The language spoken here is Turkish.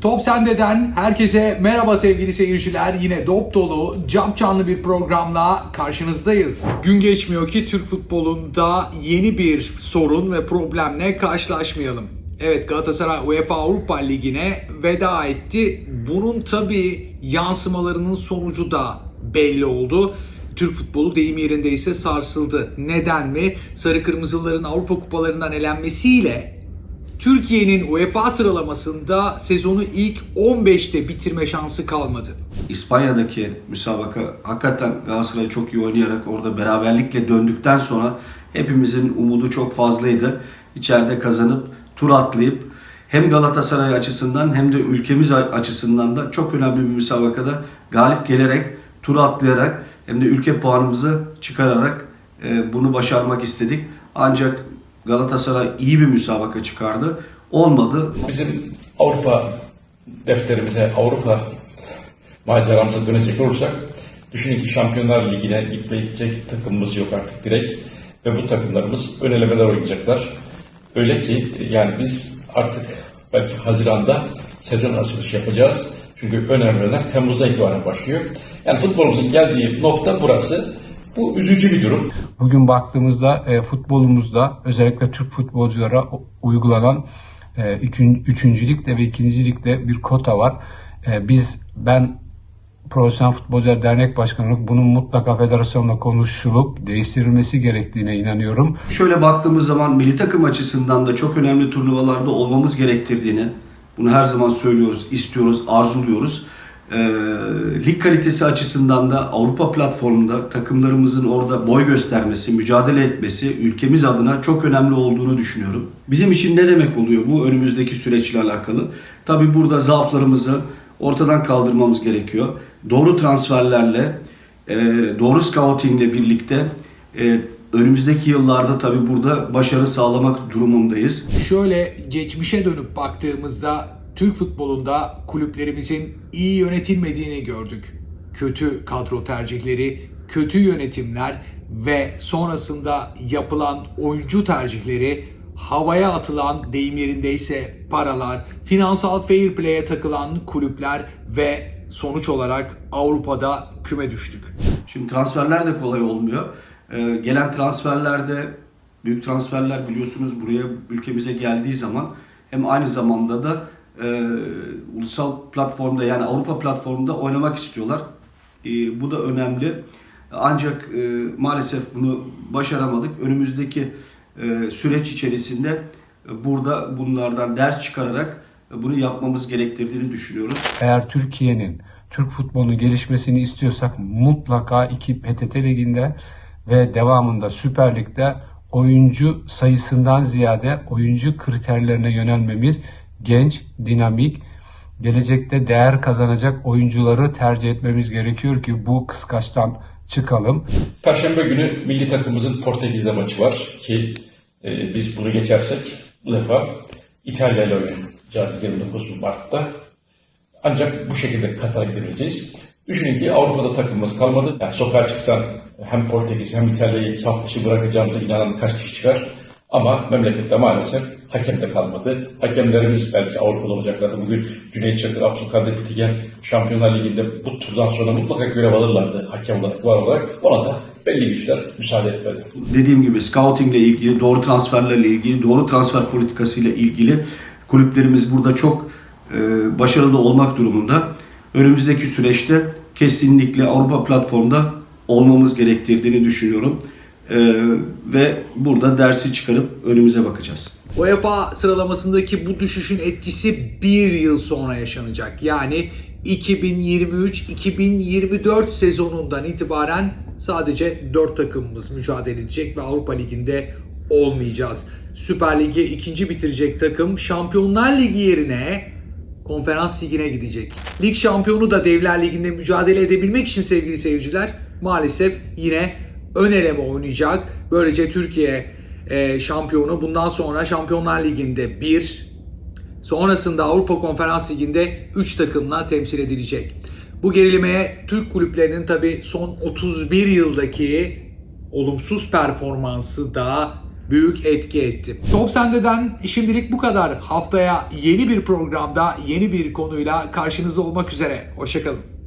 Top Sende'den herkese merhaba sevgili seyirciler. Yine dop dolu, cap canlı bir programla karşınızdayız. Gün geçmiyor ki Türk futbolunda yeni bir sorun ve problemle karşılaşmayalım. Evet Galatasaray UEFA Avrupa Ligi'ne veda etti. Bunun tabi yansımalarının sonucu da belli oldu. Türk futbolu deyim yerindeyse sarsıldı. Neden mi? Sarı Kırmızıların Avrupa Kupalarından elenmesiyle Türkiye'nin UEFA sıralamasında sezonu ilk 15'te bitirme şansı kalmadı. İspanya'daki müsabaka hakikaten Galatasaray çok iyi oynayarak orada beraberlikle döndükten sonra hepimizin umudu çok fazlaydı. İçeride kazanıp tur atlayıp hem Galatasaray açısından hem de ülkemiz açısından da çok önemli bir müsabakada galip gelerek tur atlayarak hem de ülke puanımızı çıkararak e, bunu başarmak istedik. Ancak Galatasaray iyi bir müsabaka çıkardı. Olmadı. Bizim Avrupa defterimize, Avrupa maceramıza dönecek olursak düşünün ki Şampiyonlar Ligi'ne gitmeyecek takımımız yok artık direkt ve bu takımlarımız ön elemeler oynayacaklar. Öyle ki yani biz artık belki Haziran'da sezon açılışı yapacağız. Çünkü ön elemeler Temmuz'da itibaren başlıyor. Yani futbolumuzun geldiği nokta burası. Bu üzücü bir durum. Bugün baktığımızda e, futbolumuzda özellikle Türk futbolculara uygulanan e, üçüncülükle ve ikincilikle bir kota var. E, biz ben Profesyonel Futbolcular Dernek Başkanı olarak bunun mutlaka federasyonla konuşulup değiştirilmesi gerektiğine inanıyorum. Şöyle baktığımız zaman milli takım açısından da çok önemli turnuvalarda olmamız gerektirdiğini bunu her zaman söylüyoruz, istiyoruz, arzuluyoruz. Ee, lig kalitesi açısından da Avrupa platformunda takımlarımızın orada boy göstermesi, mücadele etmesi ülkemiz adına çok önemli olduğunu düşünüyorum. Bizim için ne demek oluyor bu önümüzdeki süreçle alakalı? Tabii burada zaaflarımızı ortadan kaldırmamız gerekiyor. Doğru transferlerle, e, doğru scoutingle birlikte e, önümüzdeki yıllarda tabii burada başarı sağlamak durumundayız. Şöyle geçmişe dönüp baktığımızda Türk futbolunda kulüplerimizin iyi yönetilmediğini gördük. Kötü kadro tercihleri, kötü yönetimler ve sonrasında yapılan oyuncu tercihleri havaya atılan deyim yerindeyse paralar, finansal fair play'e takılan kulüpler ve sonuç olarak Avrupa'da küme düştük. Şimdi transferler de kolay olmuyor. Ee, gelen transferlerde büyük transferler biliyorsunuz buraya ülkemize geldiği zaman hem aynı zamanda da e, ulusal platformda yani Avrupa platformunda oynamak istiyorlar. E, bu da önemli. Ancak e, maalesef bunu başaramadık. Önümüzdeki e, süreç içerisinde e, burada bunlardan ders çıkararak e, bunu yapmamız gerektirdiğini düşünüyoruz. Eğer Türkiye'nin Türk futbolunun gelişmesini istiyorsak mutlaka iki PTT liginde ve devamında Süper Lig'de oyuncu sayısından ziyade oyuncu kriterlerine yönelmemiz genç, dinamik, gelecekte değer kazanacak oyuncuları tercih etmemiz gerekiyor ki bu kıskaçtan çıkalım. Perşembe günü milli takımımızın Portekiz'de maçı var ki e, biz bunu geçersek bu defa İtalya ile oynayacağız 29 Mart'ta. Ancak bu şekilde Katar'a gidebileceğiz. Düşünün ki Avrupa'da takımımız kalmadı. Yani sokağa çıksan hem Portekiz hem İtalya'yı saf dışı bırakacağımıza inanan kaç kişi çıkar. Ama memlekette maalesef hakem de kalmadı. Hakemlerimiz belki Avrupa'da olacaklardı. Bugün Cüneyt Çakır, Abdülkadir Bitigen Şampiyonlar Ligi'nde bu turdan sonra mutlaka görev alırlardı hakem olarak, var olarak. Ona da belli güçler müsaade etmedi. dediğim gibi scouting ile ilgili, doğru transferlerle ilgili, doğru transfer politikası ile ilgili kulüplerimiz burada çok e, başarılı olmak durumunda. Önümüzdeki süreçte kesinlikle Avrupa platformda olmamız gerektirdiğini düşünüyorum. E, ve burada dersi çıkarıp önümüze bakacağız. UEFA sıralamasındaki bu düşüşün etkisi bir yıl sonra yaşanacak. Yani 2023-2024 sezonundan itibaren sadece 4 takımımız mücadele edecek ve Avrupa Ligi'nde olmayacağız. Süper Lig'i ikinci bitirecek takım Şampiyonlar Ligi yerine Konferans Ligi'ne gidecek. Lig şampiyonu da Devler Ligi'nde mücadele edebilmek için sevgili seyirciler maalesef yine ön eleme oynayacak. Böylece Türkiye e, şampiyonu bundan sonra Şampiyonlar Ligi'nde 1, sonrasında Avrupa Konferans Ligi'nde 3 takımla temsil edilecek. Bu gerilimeye Türk kulüplerinin tabi son 31 yıldaki olumsuz performansı da büyük etki etti. Top Sende'den şimdilik bu kadar. Haftaya yeni bir programda yeni bir konuyla karşınızda olmak üzere. Hoşçakalın.